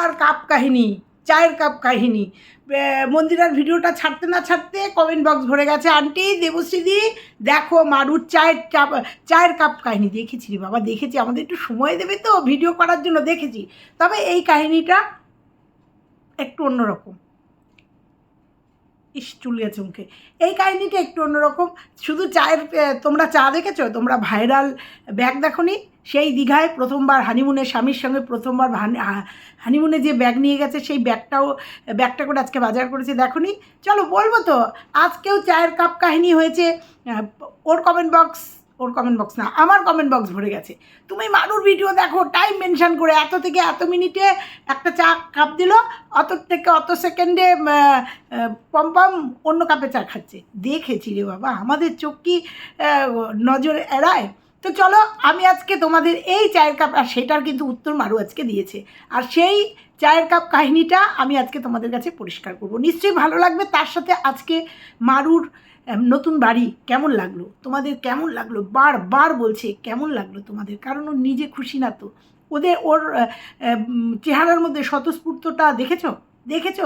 আর cup কাহিনী চায়ের cup কাহিনী। মন্দিরার ভিডিওটা ছাড়তে না ছাড়তে কমেন্ট বক্স ভরে গেছে, আন্টি দেবশ্রীদি দেখো মারুর চায়ের কাপ চায়ের কাপ কাহিনী দেখেছি রে বাবা, দেখেছি। আমাদের একটু সময় দেবে তো ভিডিও করার জন্য দেখেছি। তবে এই কাহিনীটা একটু অন্যরকম। ইস চুলিয়ে চুমকে এই কাহিনিটা একটু অন্যরকম। শুধু চায়ের তোমরা চা দেখেছ? তোমরা ভাইরাল ব্যাগ দেখোনি? সেই দীঘায় প্রথমবার হানিমুনে স্বামীর সঙ্গে প্রথমবার হানিমুনে যে ব্যাগ নিয়ে গেছে, সেই ব্যাগটাও, ব্যাগটা করে আজকে বাজার করেছে, দেখোনি? চলো বলব তো, আজকেও চায়ের কাপ কাহিনী হয়েছে ওর কমেন্ট বক্স ওর কমেন্ট বক্স না, আমার কমেন্ট বক্স ভরে গেছে। তুমি মানুর ভিডিও দেখো টাইম মেনশন করে এত থেকে এত মিনিটে একটা চা কাপ দিল, অত থেকে অত সেকেন্ডে পম্পম অন্য কাপে চা খাচ্ছে। দেখেছি রে বাবা, আমাদের চোখ কি নজর এড়ায়? তো চলো, আমি আজকে তোমাদের এই চায়ের কাপ আর সেটার কিন্তু উত্তর মারু আজকে দিয়েছে। আর সেই চায়ের কাপ কাহিনীটা আমি আজকে তোমাদের কাছে পরিষ্কার করব। নিশ্চয়ই ভালো লাগবে, তার সাথে আজকে মারুর নতুন বাড়ি, কেমন লাগল? তোমাদের কেমন লাগল? বারবার বলছে, কেমন লাগল তোমাদের? কারণ ও নিজে খুশি না তো। ওদের, ওর চেহারার মধ্যে স্বতঃস্ফূর্তটা দেখেছ? দেখেছ?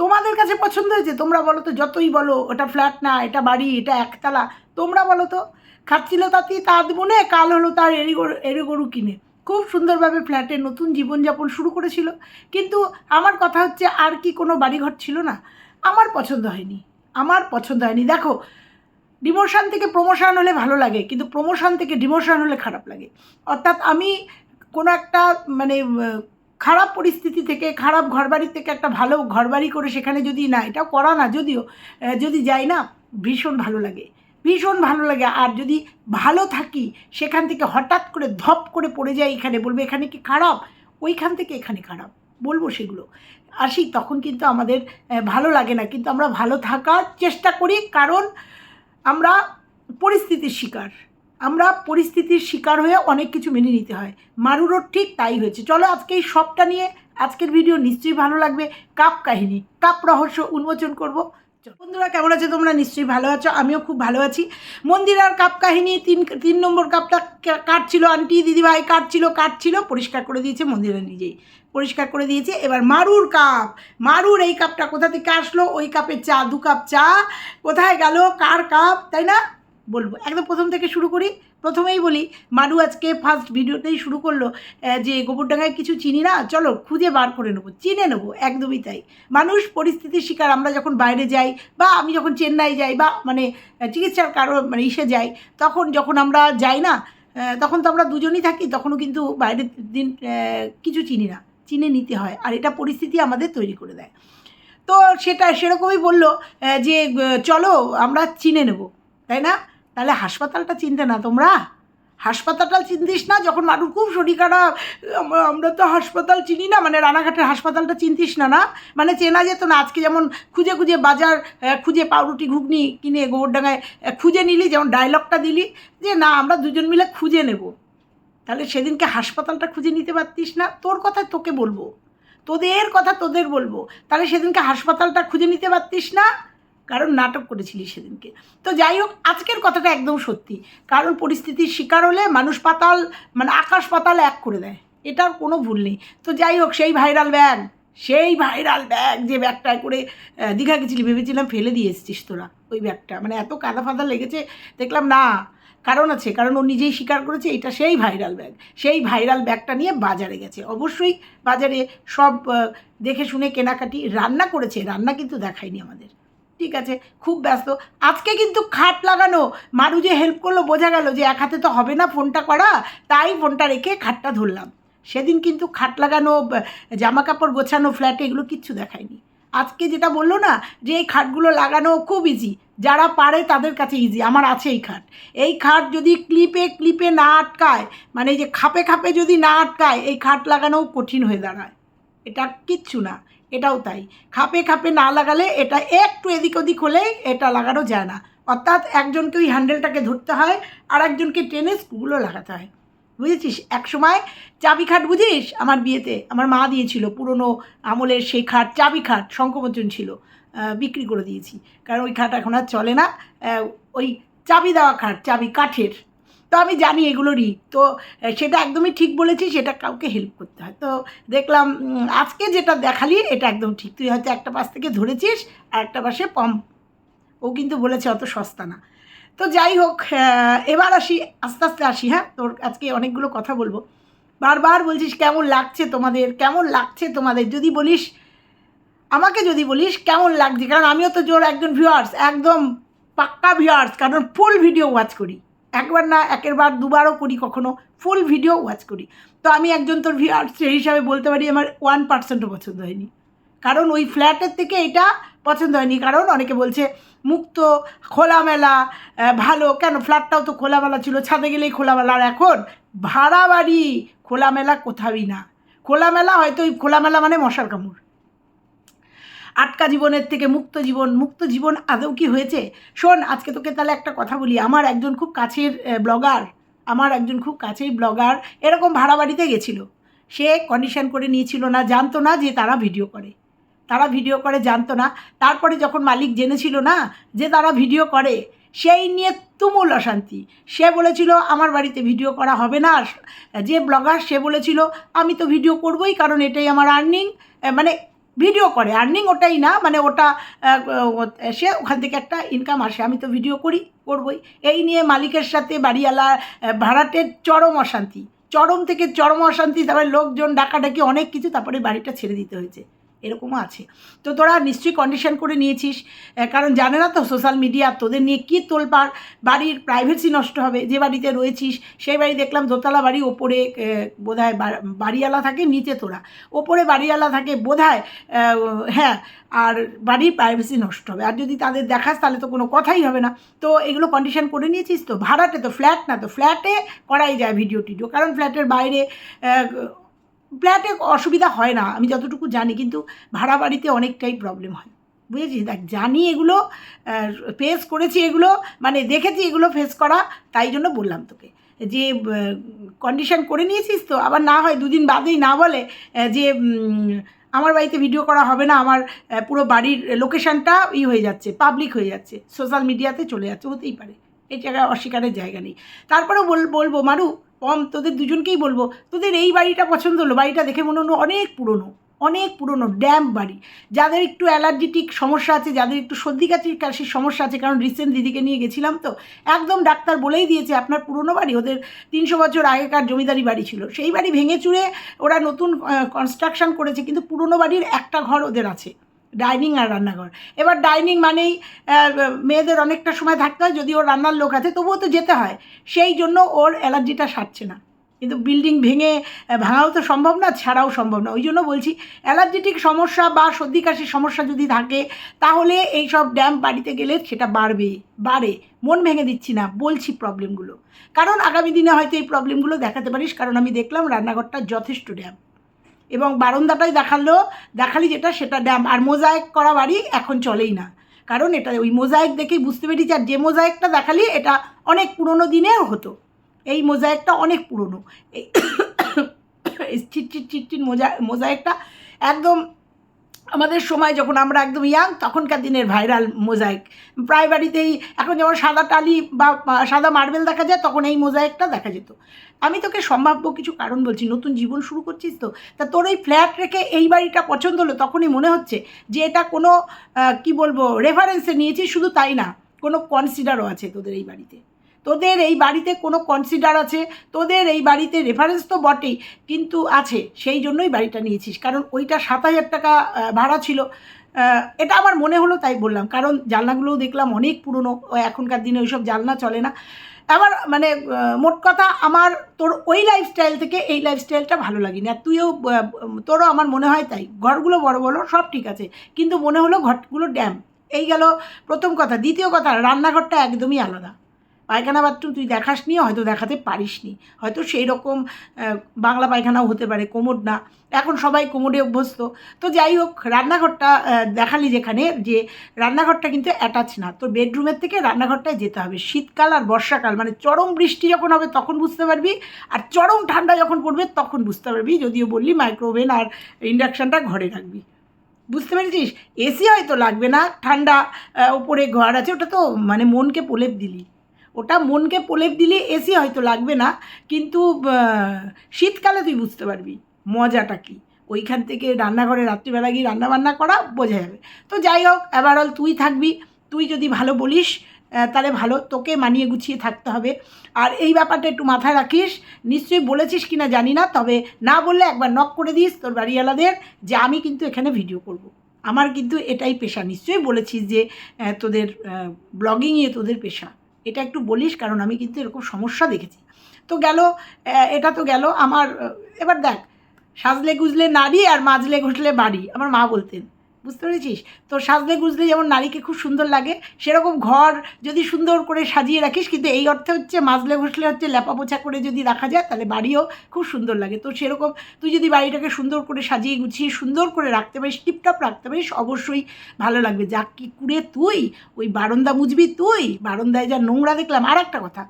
তোমাদের কাছে পছন্দ হয়েছে? তোমরা বলো তো, যতই বলো, ওটা ফ্ল্যাট না, এটা বাড়ি, এটা একতলা, তোমরা বলো তো। খাচ্ছিল তাতেই তাঁত বনে, কাল হলো তার এরি গরু এরি গরু কিনে। খুব সুন্দরভাবে ফ্ল্যাটে নতুন জীবনযাপন শুরু করেছিল। কিন্তু আমার কথা হচ্ছে, আর কি কোনো বাড়িঘর ছিল না? আমার পছন্দ হয়নি। আমার পছন্দ হয়নি। দেখো, ডিমোশন থেকে প্রমোশন হলে ভালো লাগে, কিন্তু প্রমোশন থেকে ডিমোশন হলে খারাপ লাগে। অর্থাৎ আমি কোনো একটা মানে খারাপ পরিস্থিতি থেকে, খারাপ ঘরবাড়ি থেকে একটা ভালো ঘরবাড়ি করে সেখানে যদি না, এটাও করা না, যদিও যদি যাই না, ভীষণ ভালো লাগে। ভীষণ ভালো লাগে। আর যদি ভালো থাকি, সেখান থেকে হঠাৎ করে ধপ করে পড়ে যায় এখানে, বলবে এখানে কি খারাপ? ওইখান থেকে এখানে খারাপ। বলব সেগুলো। আসি, তখন কিন্তু আমাদের ভালো লাগে না। কিন্তু আমরা ভালো থাকার চেষ্টা করি, কারণ আমরা পরিস্থিতির শিকার। আমরা পরিস্থিতির শিকার হয়ে অনেক কিছু মেনে নিতে হয়। মারুরও ঠিক তাই হয়েছে। চলো আজকে এই সবটা নিয়ে আজকের ভিডিও নিশ্চয়ই ভালো লাগবে। কাপ কাহিনী, কাপ রহস্য উন্মোচন করব। বন্ধুরা, কেমন আছে তোমরা? নিশ্চয়ই ভালো আছো, আমিও খুব ভালো আছি। মন্দিরার কাপ কাহিনী, তিন তিন নম্বর কাপটা কাটছিল আন্টি, দিদিভাই কাটছিল কাটছিল পরিষ্কার করে দিয়েছে মন্দিরা নিজেই। পরিষ্কার করে দিয়েছে। এবার মারুর কাপ। মারুর এই কাপটা কোথা থেকে আসলো? ওই কাপের চা, দু কাপ চা। কোথায় গেল? কার কাপ? তাই না? বলব। একদম প্রথম থেকে শুরু করি। প্রথমেই বলি, মারু আজকে ফার্স্ট ভিডিওতেই শুরু করল যে গোবরডাঙ্গায় কিছু চিনি না, চলো খুঁজে বার করে নেব, চিনে নেব, একদমই তাই। মানুষ পরিস্থিতির শিকার, আমরা যখন বাইরে যাই বা আমি যখন চেন্নাই যাই বা মানে চিকিৎসার কারও মানে ইসে যাই, তখন যখন আমরা যাই না তখন তো আমরা দুজনই থাকি, তখনও কিন্তু বাইরের দিন কিছু চিনি না। চিনে নিতে হয় আর এটা পরিস্থিতি আমাদের তৈরি করে দেয়। তো সেটা সেরকমই বলল যে চলো আমরা চিনে নেব তাই না? তাহলে হাসপাতালটা চিনতে না তোমরা? হাসপাতালটা চিনতিস না? যখন মানুষ খুব শরীর খারাপ আমরা তো হাসপাতাল চিনি না মানে রানাঘাটের হাসপাতালটা চিনতিস না না? মানে চেনা যেত না আজকে যেমন খুঁজে খুঁজে বাজার খুঁজে পাউরুটি ঘুগনি কিনে গোবরডাঙ্গায় আহ, খুঁজে নিলি যেমন ডায়লগটা দিলি যে না আমরা দুজন মিলে খুঁজে নেব। তাহলে সেদিনকে হাসপাতালটা খুঁজে নিতে পারতিস না? তোর কথা তোকে বলব। তোদের কথা তোদের বলব। তাহলে সেদিনকে হাসপাতালটা খুঁজে নিতে পারতিস না? কারণ নাটক করেছিলি সেদিনকে। তো যাই হোক, আজকের কথাটা একদম সত্যি। কারণ পরিস্থিতির শিকার হলে মানুষ পাতাল মানে আকাশ পাতাল এক করে দেয়। এটার কোনো ভুল নেই। তো যাই হোক, সেই ভাইরাল ব্যাগ সেই ভাইরাল ব্যাগ যে ব্যাগটায় করে দীঘা গেছিলি, ভেবেছিলাম ফেলে দিয়ে এসেছিস তোরা ওই ব্যাগটা মানে এত কাদা ফাদা লেগেছে, দেখলাম না, কারণ আছে, কারণ ও নিজেই স্বীকার করেছে, এটা সেই ভাইরাল ব্যাগ সেই ভাইরাল ব্যাগটা নিয়ে বাজারে গেছে। অবশ্যই বাজারে সব দেখে শুনে কেনাকাটি রান্না করেছে, রান্না কিন্তু দেখায়নি আমাদের। ঠিক আছে, খুব ব্যস্ত। আজকে কিন্তু খাট লাগানো, মারু যে হেল্প করল, বোঝা গেল যে এক হাতে তো হবে না ফোনটা করা, তাই ফোনটা রেখে খাটটা ধরলাম। সেদিন কিন্তু খাট লাগানো জামা কাপড় গোছানো ফ্ল্যাটে এগুলো কিচ্ছু দেখায়নি। আজকে যেটা বলল না, যে এই খাটগুলো লাগানো খুব ইজি যারা পারে তাদের কাছে ইজি আমার আছে এই খাট। এই খাট যদি ক্লিপে ক্লিপে না আটকায় মানে যে খাপে খাপে যদি না আটকায়, এই খাট লাগানোও কঠিন হয়ে দাঁড়ায়। এটা কিচ্ছু না। এটাও তাই। খাপে খাপে না লাগালে এটা একটু এদিক ওদিক হলেই এটা লাগানো যায় না। অর্থাৎ একজনকে ওই হ্যান্ডেলটাকে ধরতে হয় আর একজনকে টেনে স্ক্রুগুলো লাগাতে হয়। বুঝেছিস? এক সময় চাবি খাট বুঝিস? আমার বিয়েতে আমার মা দিয়েছিল, পুরনো আমলের সেই খাট চাবি খাট শঙ্কমোচন ছিল বিক্রি করে দিয়েছি। কারণ ওই খাট এখন আর চলে না। ওই চাবি দেওয়া খাট, চাবি কাঠের। তো আমি জানি এগুলোরই। তো সেটা একদমই ঠিক বলেছি সেটা কাউকে হেল্প করতে হয়। তো দেখলাম আজকে যেটা দেখালি, এটা একদম ঠিক। তুই হয়তো একটা পাশ থেকে ধরেছিস, আর একটা পাশে পাম্প ও কিন্তু বলেছে অত সস্তা না। তো যাই হোক এবার আসি, আস্তে আস্তে আসি হ্যাঁ? তোর আজকে অনেকগুলো কথা বলব। বারবার বলছিস, কেমন লাগছে তোমাদের? কেমন লাগছে তোমাদের? যদি বলিস, আমাকে যদি বলিস, কেমন লাগছে? কারণ আমিও তো জোর একজন ভিউয়ার্স একদম পাক্কা ভিউয়ার্স কারণ ফুল ভিডিও ওয়াচ করি। একবার না, একের বার, দুবারও করি কখনো ফুল ভিডিও ওয়াচ করি। তো আমি একজন তোর ভিউয়ার্স সেই হিসাবে বলতে পারি, আমার ওয়ান পার্সেন্টও পছন্দ হয়নি। কারণ ওই ফ্ল্যাটের থেকে এটা পছন্দ হয়নি, কারণ অনেকে বলছে মুক্ত, খোলামেলা ভালো। কেন? ফ্ল্যাটটাও তো খোলামেলা ছিল, ছাদে গেলেই খোলামেলা। আর এখন ভাড়া বাড়ি, খোলামেলা কোথাওই না। খোলামেলা হয়তো ওই খোলামেলা মানে মশার কামড়। আটকা জীবনের থেকে মুক্ত জীবন মুক্ত জীবন আদৌ কি হয়েছে? শোন, আজকে তোকে তাহলে একটা কথা বলি। আমার একজন খুব কাছের ব্লগার আমার একজন খুব কাছের ব্লগার এরকম ভাড়া বাড়িতে গেছিল। সে কন্ডিশন করে নিয়েছিল না, জানতো না যে তারা ভিডিও করে। তারা ভিডিও করে জানতো না। তারপরে যখন মালিক জেনেছিল না যে তারা ভিডিও করে, সেই নিয়ে তুমুল অশান্তি। সে বলেছিল, আমার বাড়িতে ভিডিও করা হবে না। যে ব্লগার, সে বলেছিল, আমি তো ভিডিও করবই, কারণ এটাই আমার আর্নিং মানে ভিডিও করে। আর্নিং ওটাই না মানে ওটা সে ওখান থেকে একটা ইনকাম আসে। আমি তো ভিডিও করি, করবই। এই নিয়ে মালিকের সাথে বাড়িওয়ালা ভাড়াটের চরম অশান্তি। চরম থেকে চরম অশান্তি, তারপরে লোকজন ডাকাডাকি অনেক কিছু, তারপরে বাড়িটা ছেড়ে দিতে হয়েছে। এরকমও আছে। তো তোরা নিশ্চয়ই কন্ডিশন করে নিয়েছিস কারণ জানে না তো সোশ্যাল মিডিয়া তোদের নিয়ে কী তোলপাড়, বাড়ির প্রাইভেসি নষ্ট হবে, যে বাড়িতে রয়েছিস, সেই বাড়ি দেখলাম দোতলা বাড়ি, ওপরে বোধ হয় বাড়িওয়ালা থাকে, নিচে তোরা। ওপরে বাড়িওয়ালা থাকে বোধ হয় হ্যাঁ আর বাড়ির প্রাইভেসি নষ্ট হবে। আর যদি তাদের দেখাস, তাহলে তো কোনো কথাই হবে না। তো এগুলো কন্ডিশন করে নিয়েছিস তো? ভাড়াটে তো ফ্ল্যাট না তো? ফ্ল্যাটে করাই যায় ভিডিও টিডিও কারণ ফ্ল্যাটের বাইরে ফ্ল্যাটে অসুবিধা হয় না, আমি যতটুকু জানি, কিন্তু ভাড়া বাড়িতে অনেকটাই প্রবলেম হয়। বুঝেছিস? দেখ, জানি এগুলো ফেস করেছি এগুলো মানে দেখেছি এগুলো ফেস করা, তাই জন্য বললাম তোকে। যে কন্ডিশন করে নিয়েছিস তো, আবার না হয় দুদিন বাদেই না বলে যে আমার বাড়িতে ভিডিও করা হবে না, আমার পুরো বাড়ির লোকেশানটা ই হয়ে যাচ্ছে পাবলিক হয়ে যাচ্ছে সোশ্যাল মিডিয়াতে চলে যাচ্ছে, হতেই পারে। এই জায়গায় অস্বীকারের জায়গা নেই। তারপরেও বল, বলব, মারু পম তোদের দুজনকেই বলব। তোদের এই বাড়িটা পছন্দ হলো, বাড়িটা দেখে মনে হলো অনেক পুরনো অনেক পুরনো ড্যাম্প বাড়ি। যাদের একটু অ্যালার্জিটিক সমস্যা আছে, যাদের একটু সর্দি কাশির কাশির সমস্যা আছে, কারণ রিসেন্ট দিদিকে নিয়ে গেছিলাম তো, একদম ডাক্তার বলেই দিয়েছে, আপনার পুরনো বাড়ি, ওদের তিনশো বছর আগেকার জমিদারি বাড়ি ছিল। সেই বাড়ি ভেঙে চুরে ওরা নতুন কনস্ট্রাকশন করেছে, কিন্তু পুরনো বাড়ির একটা ঘর ওদের আছে। ডাইনিং আর রান্নাঘর। এবার ডাইনিং মানেই মেয়েদের অনেকটা সময় থাকতে হয় যদি ওর রান্নার লোক আছে, তবুও তো যেতে হয়। সেই জন্য ওর অ্যালার্জিটা সারছে না। কিন্তু বিল্ডিং ভেঙে ভাঙাও তো সম্ভব না, ছাড়াও সম্ভব না। ওই জন্য বলছি, অ্যালার্জেটিক সমস্যা বা সর্দি কাশির সমস্যা যদি থাকে, তাহলে এই সব ড্যাম বাড়িতে গেলে সেটা বাড়বে, বাড়ে। মন ভেঙে দিচ্ছি না, বলছি প্রবলেমগুলো। কারণ আগামী দিনে হয়তো এই প্রবলেমগুলো দেখাতে পারিস, কারণ আমি দেখলাম রান্নাঘরটা যথেষ্ট ড্যাম। এবং বারান্দাটাই দেখাল, দেখালি যেটা সেটা ড্যাম। আর মোজাইক করা বাড়ি এখন চলেই না। কারণ এটা ওই মোজাইক দেখেই বুঝতে পেরেছি, আর যে মোজাইকটা দেখালি এটা অনেক পুরনো দিনের হতো। এই মোজাইকটা অনেক পুরনো। এই চিট চিটচিট চিটচিট মোজা, মোজাইকটা একদম আমাদের সময় যখন আমরা একদম ইয়াং তখনকার দিনের ভাইরাল মোজাইক প্রায় বাড়িতেই এখন যেমন সাদা টালি বা সাদা মার্বেল দেখা যায়, তখন এই মোজাইকটা দেখা যেত। আমি তোকে সম্ভাব্য কিছু কারণ বলছি, নতুন জীবন শুরু করছিস তো? তা তোর এই ফ্ল্যাট রেখে এই বাড়িটা পছন্দ হলো, তখনই মনে হচ্ছে যে এটা কোনো কি বলব রেফারেন্সে নিয়েছিস শুধু তাই না, কোনো কনসিডারও আছে তোদের এই বাড়িতে। তোদের এই বাড়িতে কোনো কনসিডার আছে? তোদের এই বাড়িতে রেফারেন্স তো বটেই, কিন্তু আছে, সেই জন্যই বাড়িটা নিয়েছিস। কারণ ওইটা সাত হাজার টাকা ভাড়া ছিল। এটা আমার মনে হলো তাই বললাম। কারণ জানলাগুলোও দেখলাম অনেক পুরনো এখনকার দিনে ওইসব জানলা চলে না। আমার মানে মোট কথা আমার, তোর ওই লাইফস্টাইল থেকে এই লাইফস্টাইলটা ভালো লাগেনি। আর তুইও তোরও আমার মনে হয় তাই। ঘরগুলো বড় বড়, সব ঠিক আছে। কিন্তু মনে হলো ঘরগুলো ড্যাম এই গেল প্রথম কথা। দ্বিতীয় কথা, রান্নাঘরটা একদমই আলাদা। পায়খানা বাথরুম তুই দেখাস দেখাসনি হয়তো দেখাতে পারিসনি হয়তো সেই রকম বাংলা পায়খানাও হতে পারে কোমর না। এখন সবাই কোমরে অভ্যস্ত। তো যাই হোক, রান্নাঘরটা দেখালি যেখানে যে রান্নাঘরটা কিন্তু অ্যাটাচ না। তোর বেডরুমের থেকে রান্নাঘরটায় যেতে হবে। শীতকাল আর বর্ষাকাল মানে চরম বৃষ্টি যখন হবে তখন বুঝতে পারবি, আর চরম ঠান্ডা যখন পড়বে তখন বুঝতে পারবি, যদিও বললি মাইক্রোওভেন আর ইন্ডাকশানটা ঘরে রাখবি। বুঝতে পেরেছিস? এসি হয়তো লাগবে না, ঠান্ডা ওপরে ঘর আছে, ওটা তো মানে মনকে প্রলেপ দিলি। ওটা মনকে প্রলেপ দিলে এসি হয়তো লাগবে না, কিন্তু শীতকালে তুই বুঝতে পারবি মজাটা কী। ওইখান থেকে রান্নাঘরে রাত্রিবেলা গিয়ে রান্নাবান্না করা বোঝা যাবে। তো যাই হোক ওভারঅল তুই থাকবি, তুই যদি ভালো বলিস তাহলে ভালো, তোকে মানিয়ে গুছিয়ে থাকতে হবে। আর এই ব্যাপারটা একটু মাথায় রাখিস, নিশ্চয়ই বলেছিস কি না জানি না, তবে না বললে একবার নক করে দিস তোর বাড়িওয়ালাদের যে আমি কিন্তু এখানে ভিডিও করব। আমার কিন্তু এটাই পেশা, নিশ্চয়ই বলেছিস যে তোদের ব্লগিংয়ে তোদের পেশা। এটা একটু বলিস, কারণ আমি কিন্তু এরকম সমস্যা দেখেছি। তো গেল এটা তো গেল আমার, এবার দেখ সাজলে গুজলে নারী আর মাজলে ঘুষলে বাড়ি, আমার মা বলতেন। বুঝতে পেরেছিস? তো সাজলে গুজলে যেমন নারীকে খুব সুন্দর লাগে, সেরকম ঘর যদি সুন্দর করে সাজিয়ে রাখিস, কিন্তু এই অর্থে হচ্ছে মাজলে ঘষলে হচ্ছে ল্যাপা পোছা করে যদি রাখা যায়, তাহলে বাড়িও খুব সুন্দর লাগে। তো সেরকম তুই যদি বাড়িটাকে সুন্দর করে সাজিয়ে গুছিয়ে সুন্দর করে রাখতে পারিস, টিপটপ রাখতে পারিস, অবশ্যই ভালো লাগবে। যা কি কুড়ে তুই, ওই বারান্দা মুজবি তুই, বারান্দায় যা নোংরা দেখলাম। আর একটা কথা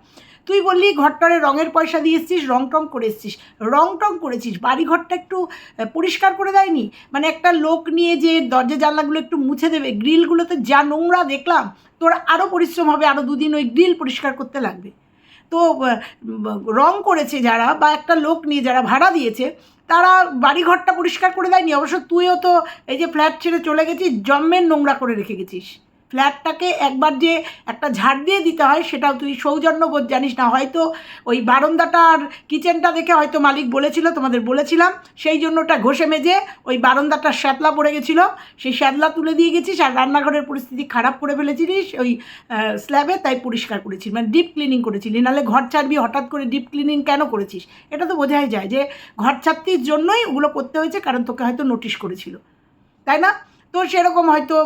তুই বললি ঘরটারে রঙের পয়সা দিয়ে এসছিস রং টং করে এসছিস। রং টং করেছিস বাড়ি ঘরটা একটু পরিষ্কার করে দেয়নি? মানে একটা লোক নিয়ে যে দরজা জানলাগুলো একটু মুছে দেবে, গ্রিলগুলোতে যা নোংরা দেখলাম, তোর আরও পরিশ্রম হবে আরও দুদিন ওই গ্রিল পরিষ্কার করতে লাগবে। তো রং করেছে যারা বা একটা লোক নিয়ে যারা ভাড়া দিয়েছে, তারা বাড়িঘরটা পরিষ্কার করে দেয়নি, অবশ্য তুইও তো এই যে ফ্ল্যাট ছেড়ে চলে গেছিস জন্মের নোংরা করে রেখে গেছিস। ফ্ল্যাটটাকে একবার যে একটা ঝাড় দিয়ে দিতে হয়, সেটাও তুই সৌজন্যবোধ জানিস না। হয়তো ওই বারান্দাটার কিচেনটা দেখে হয়তো মালিক বলেছিল, তোমাদের বলেছিলাম। সেই জন্য ওটা ঘষে মেজে ওই বারান্দাটা শ্যাতলা পড়ে গেছিল। সেই শ্যাতলা তুলে দিয়ে গেছিস আর রান্নাঘরের পরিস্থিতি খারাপ করে ফেলেছিলিস ওই স্ল্যাবে তাই পরিষ্কার করেছিস। মানে ডিপ ক্লিনিং করেছিলি। নাহলে ঘর ছাড়বি, হঠাৎ করে ডিপ ক্লিনিং কেন করেছিস? এটা তো বোঝাই যায় যে, ঘর ছাড়তির জন্যই ওগুলো করতে হয়েছে, কারণ তোকে হয়তো নোটিশ করেছিল। তাই না? তো সেরকম হয়তো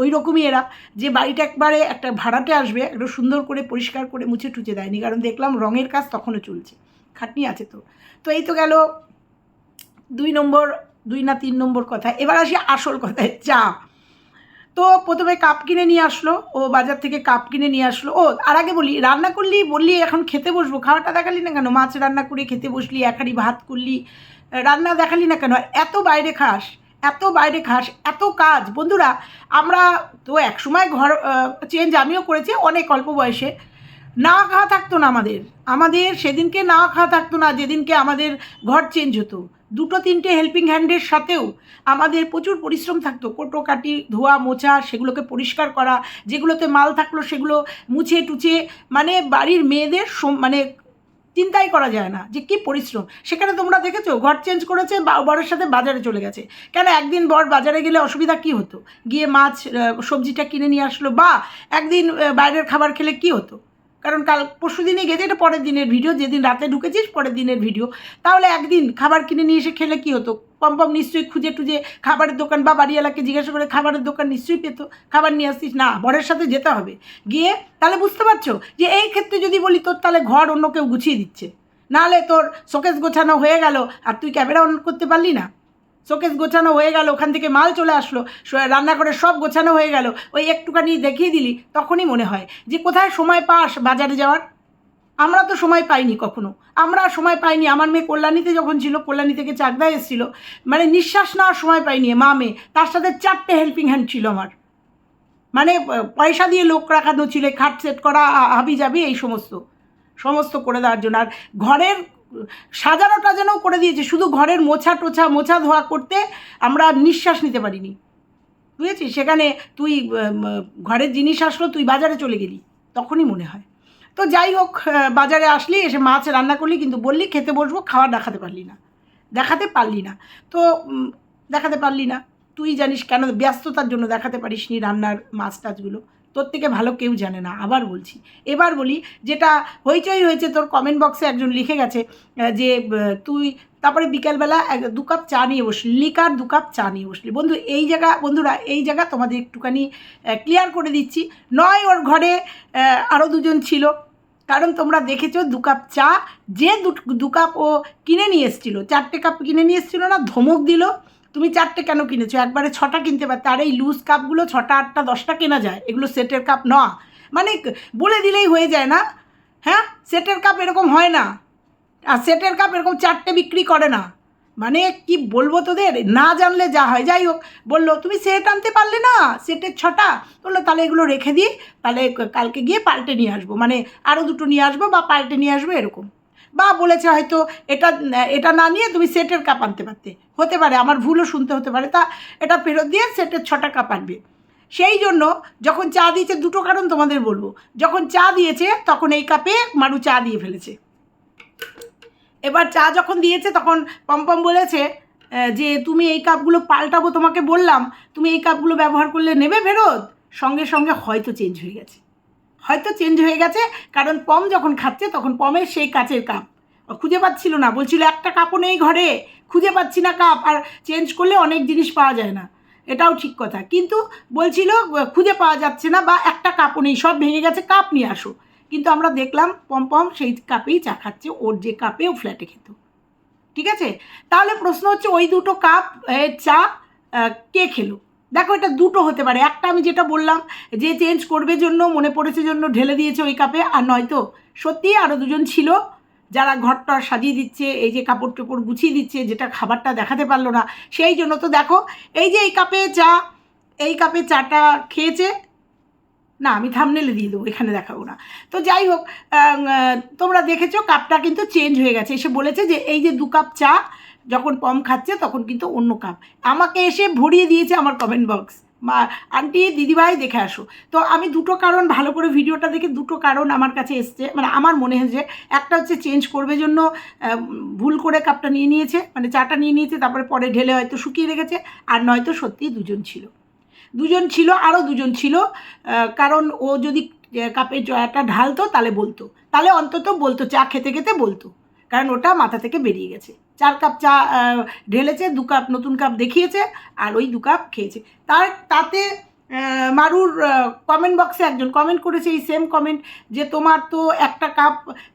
ওই রকমই এরা। যে বাড়িটা একবারে একটা ভাড়াতে আসবে, একটু সুন্দর করে, পরিষ্কার করে মুছে টুচে দেয়নি। কারণ দেখলাম রঙের কাজ তখনও চলছে। খাটনি আছে তো। তো এই তো গেল দুই নম্বর, দুই না তিন নম্বর কথা। এবার আসি আসল কথায়, চা। তো প্রথমে কাপ কিনে নিয়ে আসলো। ও বাজার থেকে কাপ কিনে নিয়ে আসলো। ও, আর আগে বলি, রান্না করলি, বললি, এখন খেতে বসবো। খাওয়াটা দেখালি না কেন? মাছ রান্না করে খেতে বসলি, এক ভাত করলি। রান্না দেখালি না কেন? এত বাইরে খাস। এত বাইরে ঘাস, এত কাজ। বন্ধুরা, আমরা তো একসময় ঘর চেঞ্জ আমিও করেছি অনেক অল্প বয়সে। না খাওয়া থাকতো না আমাদের। আমাদের সেদিনকে না খাওয়া থাকতো না, যেদিনকে আমাদের ঘর চেঞ্জ হতো। দুটো তিনটে হেল্পিং হ্যান্ডের সাথেও আমাদের প্রচুর পরিশ্রম থাকতো। কোটো কাটি, ধোয়া, মোছা, সেগুলোকে পরিষ্কার করা, যেগুলোতে মাল থাকল সেগুলো মুছে টুছে মানে বাড়ির মেয়েদের মানে চিন্তাই করা যায় না যে কি পরিশ্রম। সেখানে তোমরা দেখেছ, ঘর চেঞ্জ করেছে বা বরের সাথে বাজারে চলে গেছে। কেন একদিন বর বাজারে গেলে অসুবিধা কি হতো? গিয়ে মাছ সবজিটা কিনে নিয়ে আসলো বা একদিন বাইরের খাবার খেলে কি হতো? কারণ কাল পরশু দিনে গেছে, এটা পরের দিনের ভিডিও যেদিন রাতে ঢুকেছিস পরের দিনের ভিডিও তাহলে একদিন খাবার কিনে নিয়ে এসে খেলে কি হতো? পম্পম নিশ্চয়ই খুঁজে টুজে খাবারের দোকান বা বাড়িওয়ালাকে জিজ্ঞাসা করে খাবারের দোকান নিশ্চয়ই পেতো, খাবার নিয়ে আসতিস না, বরের সাথে যেতে হবে। গিয়ে তাহলে বুঝতে পারছ যে এই ক্ষেত্রে যদি বলি তোর তাহলে ঘর অন্য কেউ গুছিয়ে দিচ্ছে। নাহলে তোর শোকেস গোছানো হয়ে গেল আর তুই ক্যামেরা অন করতে পারলি না। শোকেস গোছানো হয়ে গেল, ওখান থেকে মাল চলে আসলো রান্নাঘরে সব গোছানো হয়ে গেল, ওই একটুখানি দেখিয়ে দিলি, তখনই মনে হয় যে কোথায় সময় পাস বাজারে যাওয়ার? আমরা তো সময় পাইনি কখনো, আমরা সময় পাইনি, আমার মেয়ে কল্যাণীতে যখন ছিল, কল্যাণী থেকে চাকদা এসেছিল মানে নিঃশ্বাস নেওয়ার সময় পাইনি মা মেয়ে, তার সাথে চারটে হেল্পিং হ্যান্ড ছিল আমার। মানে পয়সা দিয়ে লোক রাখানো ছিল, খাট সেট করা হাবি যাবি এই সমস্ত সমস্ত করে দেওয়ার জন্য। আর ঘরের সাজানো টাজানোও করে দিয়েছে, শুধু ঘরের মোছা টোছা, মোছা ধোয়া করতে আমরা নিঃশ্বাস নিতে পারিনি। বুঝেছিস? সেখানে তুই ঘরের জিনিস আসলো, তুই বাজারে চলে গেলি, তখনই মনে হয়। তো যাই হোক বাজারে আসলি, এসে মাছ রান্না করলি, কিন্তু বললি খেতে বসবো, খাওয়া দেখাতে পারলি না। দেখাতে পারলি না। তো দেখাতে পারলি না। তুই জানিস কেন ব্যস্ততার জন্য দেখাতে পারিসনি রান্নার মাছ টাছগুলো তোর থেকে ভালো কেউ জানে না, আবার বলছি। এবার বলি, যেটা হইচই হয়েছে, তোর কমেন্ট বক্সে একজন লিখে গেছে যে তুই তারপরে বিকালবেলা এক দু কাপ চা নিয়ে বসলি, লিকার দু কাপ চা নিয়ে বসলি। বন্ধু, এই জায়গা, বন্ধুরা, এই জায়গা তোমাদের একটুখানি ক্লিয়ার করে দিচ্ছি। নয়, ওর ঘরে আরও দুজন ছিল। কারণ তোমরা দেখেছ, দু কাপ চা যে দু- কাপ ও কিনে নিয়ে এসেছিল, চারটে কাপ কিনে নিয়ে এসেছিল না, ধমক দিল। তুমি চারটে কেন কিনেছো? একবারে ছটা কিনতে পার আর এই লুজ কাপগুলো ছটা, আটটা, দশটা কেনা যায়। এগুলো সেটের কাপ না। মানে বলে দিলেই হয়ে যায় না। হ্যাঁ? সেটের কাপ এরকম হয় না। আর সেটের কাপ এরকম চারটে বিক্রি করে না। মানে কি বলব তোদের? না জানলে যা হয়, যাই হোক। বলল, তুমি সেট আনতে পারলে না? সেটের ছটা? বলল, তাহলে এগুলো রেখে দিই। তাহলে কালকে গিয়ে পাল্টে নিয়ে আসব। মানে আরও দুটো নিয়ে আসব বা পাল্টে নিয়ে আসব, এরকম। বা বলেছে হয়তো এটা এটা না নিয়ে তুমি সেটের কাপ আনতে পারতে। হতে পারে, আমার ভুলও শুনতে হতে পারে। তা এটা ফেরত দিয়ে সেটের ছটা কাপ আনবে। সেই জন্য যখন চা দিয়েছে, দুটো কারণ তোমাদের বলব। যখন চা দিয়েছে, তখন এই কাপে মারু চা দিয়ে ফেলেছে। এবার চা যখন দিয়েছে, তখন পম্পম বলেছে যে তুমি এই কাপগুলো পাল্টাবো তোমাকে বললাম, তুমি এই কাপগুলো ব্যবহার করলে নেবে ফেরত? সঙ্গে সঙ্গে হয়তো চেঞ্জ হয়ে গেছে। হয়তো চেঞ্জ হয়ে গেছে, কারণ পম যখন খাচ্ছে তখন পমের সেই কাচের কাপ। খুঁজে পাচ্ছিল না, বলছিল, একটা কাপও নেই ঘরে, খুঁজে পাচ্ছি না কাপ, আর চেঞ্জ করলে অনেক জিনিস পাওয়া যায় না। এটাও ঠিক কথা। কিন্তু বলছিল, খুঁজে পাওয়া যাচ্ছে না বা একটা কাপও নেই, সব ভেঙে গেছে, কাপ নিয়ে আসো। কিন্তু আমরা দেখলাম পম্পম সেই কাপেই চা খাচ্ছে, ওর যে কাপে ও ফ্ল্যাটে খেত। ঠিক আছে? তাহলে প্রশ্ন হচ্ছে, ওই দুটো কাপ চা কে খেলো? দেখো, এটা দুটো হতে পারে। একটা আমি যেটা বললাম, যে চেঞ্জ করবে জন্য, মনে পড়েছে জন্য ঢেলে দিয়েছে ওই কাপে আর নয়তো সত্যি আরও দুজন ছিল, যারা ঘরটা সাজিয়ে দিচ্ছে, এই যে কাপড় টুপড় গুছিয়ে দিচ্ছে, যেটা খাবারটা দেখাতে পারল না। সেই জন্য তো দেখো, এই যে এই কাপে চা, এই কাপে চাটা খেয়েছে, না, আমি থামনেলে দিয়ে দেবো, এখানে দেখাবো না। তো যাই হোক তোমরা দেখেছ কাপটা কিন্তু চেঞ্জ হয়ে গেছে। এসে বলেছে যে এই যে দু কাপ চা যখন পম খাচ্ছে তখন কিন্তু অন্য কাপ। আমাকে এসে ভরিয়ে দিয়েছে আমার কমেন্ট বক্স মা, আন্টি, দিদিভাই, দেখে আসো। তো আমি দুটো কারণ, ভালো করে ভিডিওটা দেখে দুটো কারণ আমার কাছে এসছে। মানে আমার মনে হয়েছে একটা হচ্ছে চেঞ্জ করবে জন্য ভুল করে কাপটা নিয়ে নিয়েছে মানে চাটা নিয়ে নিয়েছে, তারপরে পরে ঢেলে হয়তো শুকিয়ে রেখেছে, আর নয়তো সত্যিই দুজন ছিল। দুজন ছিল আরও দুজন ছিল কারণ ও যদি কাপের কাপে জয়াটা ঢালতো তাহলে বলতো। তাহলে অন্তত বলতো, চা খেতে খেতে বলতো। কারণ ওটা মাথা থেকে বেরিয়ে গেছে। চার কাপ চা ঢেলেছে, দু কাপ নতুন কাপ দেখিয়েছে আর ওই দু কাপ খেয়েছে। তার, তাতে মারুর কমেন্ট বক্সে একজন কমেন্ট করেছে, এই সেম কমেন্ট যে তোমার তো একটা কাপ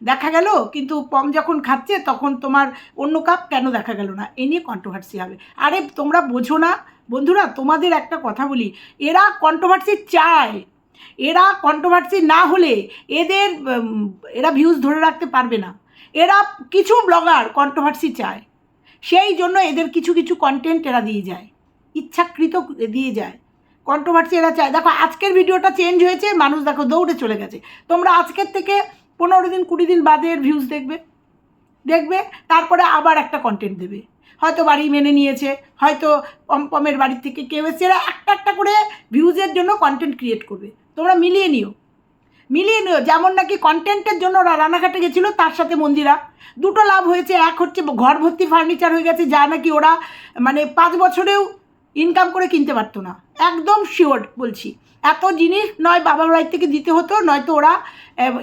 দেখা গেল, কিন্তু পম যখন খাচ্ছে তখন তোমার অন্য কাপ কেন দেখা গেল না? এ নিয়ে কন্ট্রোভার্সি হবে। আরে, তোমরা বোঝো না। বন্ধুরা, তোমাদের একটা কথা বলি। এরা কন্ট্রোভার্সি চায়। এরা কন্ট্রোভার্সি না হলে এদের এরা ভিউজ ধরে রাখতে পারবে না। এরা কিছু ব্লগার কন্ট্রোভার্সি চায়। সেই জন্য এদের কিছু কিছু কন্টেন্ট এরা দিয়ে যায়। ইচ্ছাকৃত দিয়ে যায়। কন্ট্রোভার্সি এরা চায়। দেখো, আজকের ভিডিওটা চেঞ্জ হয়েছে, মানুষ দেখো দৌড়ে চলে গেছে। তোমরা আজকের থেকে পনেরো দিন, কুড়ি দিন বাদে এর ভিউজ দেখবে। দেখবে, তারপরে আবার একটা কন্টেন্ট দেবে। হয়তো বাড়ি মেনে নিয়েছে, হয়তো পমপমের বাড়ির থেকে কেউ এসেছে। এরা একটা একটা করে ভিউজের জন্য কন্টেন্ট ক্রিয়েট করবে। তোমরা মিলিয়ে নিও। মিলিয়ে নিও। যেমন নাকি কন্টেন্টের জন্য ওরা রানাঘাটে গেছিল, তার সাথে মন্দিরা। দুটো লাভ হয়েছে। এক হচ্ছে ঘর ভর্তি ফার্নিচার হয়ে গেছে, যা নাকি ওরা মানে পাঁচ বছরেও ইনকাম করে কিনতে পারতো না। একদম শিওর বলছি। এত জিনিস নয় বাবার বাড়ি থেকে দিতে হতো, নয়তো ওরা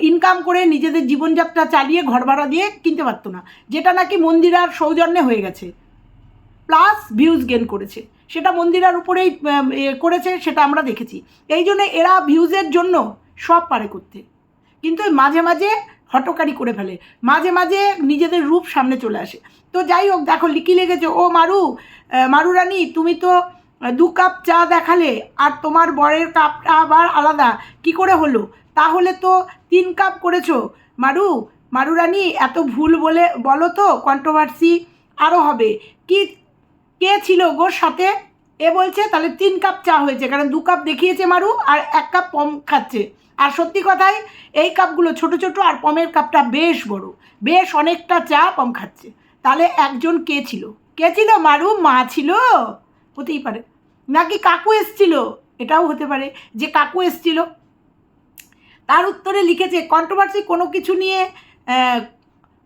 ইনকাম করে নিজেদের জীবনযাত্রা চালিয়ে ঘর ভাড়া দিয়ে কিনতে পারতো না। যেটা নাকি মন্দিরার সৌজন্যে হয়ে গেছে। প্লাস ভিউজ গেন করেছে। সেটা মন্দিরার উপরেই করেছে, সেটা আমরা দেখেছি। এই জন্য এরা ভিউজের জন্য সব পারে করতে। কিন্তু মাঝে মাঝে হটকারি করে ফেলে। মাঝে মাঝে নিজেদের রূপ সামনে চলে আসে। তো যাই হোক, দেখো লিখি লেগেছে, ও মারু মারু রানী, তুমি তো দু কাপ চা দেখালে, আর তোমার বরের কাপটা আবার আলাদা। কি করে হলো? তাহলে তো তিন কাপ করেছ। মারু মারু রানী, এত ভুল বলে, বলো তো কন্ট্রোভার্সি আরও হবে। কি, কে ছিল গোর সাথে? এ বলছে, তাহলে তিন কাপ চা হয়েছে, কারণ দু কাপ দেখিয়েছে মারু আর এক কাপ পম খাচ্ছে। আর সত্যি কথাই, এই কাপগুলো ছোট ছোট আর পমের কাপটা বেশ বড়। বেশ অনেকটা চা পম খাচ্ছে। তাহলে একজন কে ছিল? কে ছিল মারু? মা ছিল? হতেই পারে। নাকি কাকু এসছিল? এটাও হতে পারে যে কাকু এসছিল। তার উত্তরে লিখেছে, কন্ট্রোভার্সি কোনো কিছু নিয়ে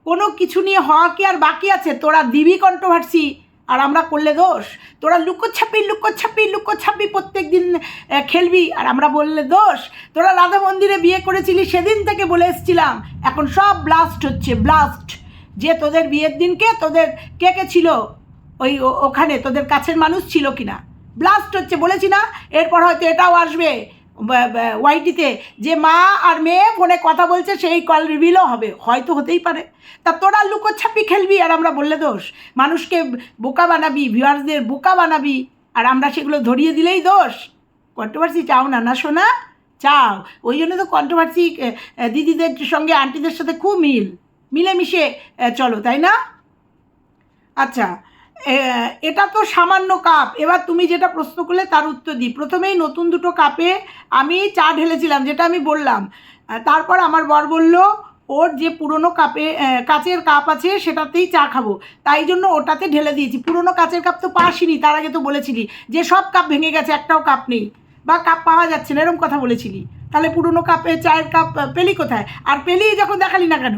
কোনো কিছু নিয়ে হওয়া কি আর বাকি আছে? তোরা দিবি কন্ট্রোভার্সি? আর আমরা করলে দোষ? তোরা লুকোছাপি লুকোছাপি লুকোছাপি প্রত্যেক দিন খেলবি। আর আমরা বললে দোষ? তোরা রাধা মন্দিরে বিয়ে করেছিলি, সেদিন থেকে বলে এসছিলাম। এখন সব ব্লাস্ট হচ্ছে ব্লাস্ট যে তোদের বিয়ের দিনকে তোদের কে কে ছিল? ওই ওখানে তোদের কাছের মানুষ ছিল কিনা? ব্লাস্ট হচ্ছে, বলেছি না? এরপর হয়তো এটাও আসবে। ওয়াইটিতে যে মা আর মেয়ে ফোনে কথা বলছে, সেই কল রিভিলও হবে। হয়তো হতেই পারে। তা তোরা লুকোছাপি খেলবি আর আমরা বললে দোষ। মানুষকে বোকা বানাবি ভিউয়ার্সদের বোকা বানাবি, আর আমরা সেগুলো ধরিয়ে দিলেই দোষ। কন্ট্রোভার্সি চাও না না শোনা চাও। ওই জন্য তো কন্ট্রোভার্সি দিদিদের সঙ্গে আন্টিদের সাথে খুব মিল। মিলেমিশে চলো, তাই না? আচ্ছা এটা তো সামান্য কাপ এবার তুমি যেটা প্রশ্ন করলে তার উত্তর দিই। প্রথমেই নতুন দুটো কাপে আমি চা ঢেলেছিলাম, যেটা আমি বললাম। তারপর আমার বর বলল, ওর যে পুরনো কাপে কাচের কাপ আছে, সেটাতেই চা খাব। তাই জন্য ওটাতে ঢেলে দিয়েছি। পুরনো কাচের কাপ তো পাসিনি, তার আগে তো বলেছিলি যে সব কাপ ভেঙে গেছে, একটাও কাপ নেই। বা কাপ পাওয়া যাচ্ছে না, এরকম কথা বলেছিলি। তাহলে পুরনো কাপে চায়ের কাপ পেলি কোথায়? আর পেলি যখন দেখালি না কেন?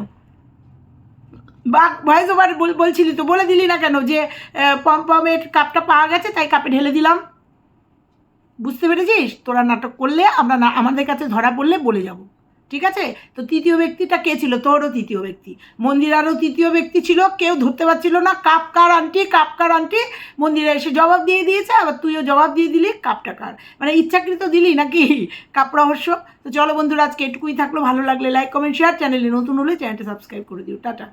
বা ভয়েস ওভার বলছিলি তো বলে দিলি না কেন যে আহ, পম পমের কাপটা পাওয়া গেছে তাই কাপে ঢেলে দিলাম। বুঝতে পেরেছিস? তোরা নাটক করলে আমরা না আমাদের কাছে ধরা পড়লে বলে যাব। ঠিক আছে? তো তৃতীয় ব্যক্তিটা কে ছিল? তোরও তৃতীয় ব্যক্তি। মন্দিরারও তৃতীয় ব্যক্তি ছিল কেউ ধরতে পারছিল না। কাপ কার আন্টি কাপ কার আন্টি মন্দিরে এসে জবাব দিয়ে দিয়েছে আবার তুইও জবাব দিয়ে দিলি কাপটা কার? মানে ইচ্ছাকৃত দিলি নাকি? কাপ রহস্য? তো চলো বন্ধুরা আজকে এটুকুই থাকল। ভালো লাগলে লাইক কমেন্ট শেয়ার চ্যানেলে নতুন হলে চ্যানেলটা সাবস্ক্রাইব করে দিও। টাটা।